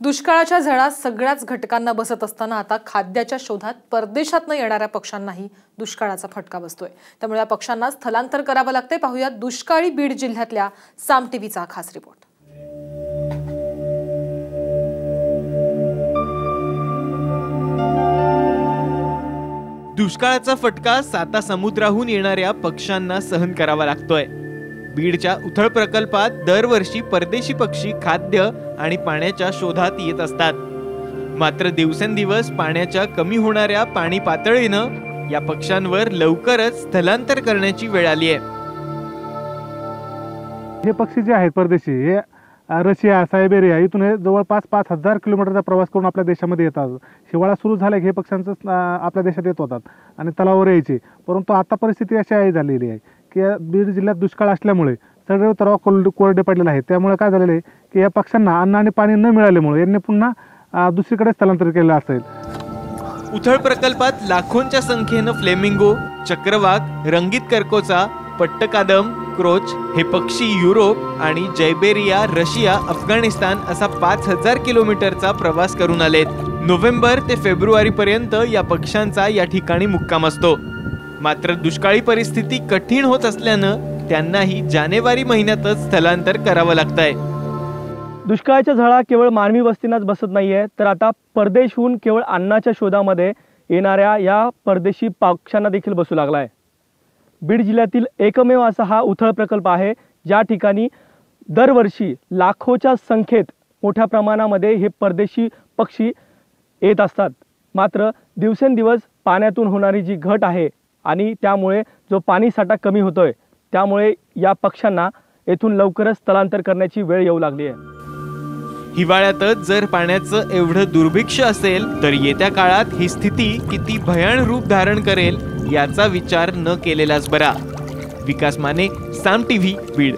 दुष्काळाच्या झळा सगळ्याच घटकांना बसत असताना आता खाद्याच्या शोधात परदेशातनं येणाऱ्या पक्ष्यांनाही दुष्काळाचा फटका बसतोय. त्यामुळे या पक्ष्यांना स्थलांतर करावं लागतंय. पाहूया दुष्काळी बीड जिल्ह्यातल्या साम टीव्हीचा खास रिपोर्ट. दुष्काळाचा फटका साता समुद्राहून येणाऱ्या पक्ष्यांना सहन करावा लागतोय. बीडच्या उथळ प्रकल्पात दरवर्षी परदेशी पक्षी खाद्य आणि पाण्याच्या शोधात येत असतात. मात्र दिवसेंदिवस पाण्याच्या कमी होणाऱ्या पाणी पातळीनं या पक्ष्यांवर लवकरच स्थलांतर करण्याची वेळ आली आहे. हे पक्षी जे आहेत परदेशी हे रशिया सायबेरिया इथून हे जवळपास पाच हजार किलोमीटरचा प्रवास करून आपल्या देशामध्ये येतात. हिवाळा सुरू झाला की हे पक्ष्यांचं आपल्या देशात येत होतात आणि तलावावर यायचे. परंतु आता परिस्थिती अशी आहे झालेली आहे की बीड जिल्ह्यात दुष्काळ असल्यामुळे तर तरावा कोल्ड कोरडे पडलेले आहे त्यामुळे काय झालेलं आहे की या पक्ष्यांना अन्न आणि पाणी न मिळाल्यामुळे यांनी पुन्हा दुसरीकडे स्थलांतरित केलेलं असेल. उथळ प्रकल्पात लाखोंच्या संख्येनं फ्लेमिंगो चक्रवाक रंगीत कर्कोचा पट्टकादम क्रोच हे पक्षी युरोप आणि जैबेरिया रशिया अफगाणिस्तान असा पाच हजार किलोमीटरचा प्रवास करून आलेत. नोव्हेंबर ते फेब्रुवारी पर्यंत या पक्ष्यांचा या ठिकाणी मुक्काम असतो. मात्र दुष्काळी परिस्थिती कठीण होत असल्यानं त्यांनाही जानेवारी महिन्यातच स्थलांतर करावं लागत आहे दुष्काळाच्या झळा केवळ मानवी वस्तींनाच बसत नाहीये तर आता परदेशहून केवळ अन्नाच्या शोधामध्ये येणाऱ्या या परदेशी पक्षांना देखील बसू लागला आहे बीड जिल्ह्यातील एकमेव असा हा उथळ प्रकल्प आहे ज्या ठिकाणी दरवर्षी लाखोच्या संख्येत मोठ्या प्रमाणामध्ये हे परदेशी पक्षी येत असतात. मात्र दिवसेंदिवस पाण्यातून होणारी जी घट आहे आणि त्यामुळे जो पाणीसाठा कमी कमी होतोय त्यामुळे या पक्ष्यांना येथून लवकरच स्थलांतर करण्याची वेळ येऊ लागली आहे. हिवाळ्यातच जर पाण्याचं एवढं दुर्भिक्ष असेल तर येत्या काळात ही स्थिती किती भयान रूप धारण करेल याचा विचार न केलेलाच बरा. विकास माने साम टीव्ही बीड.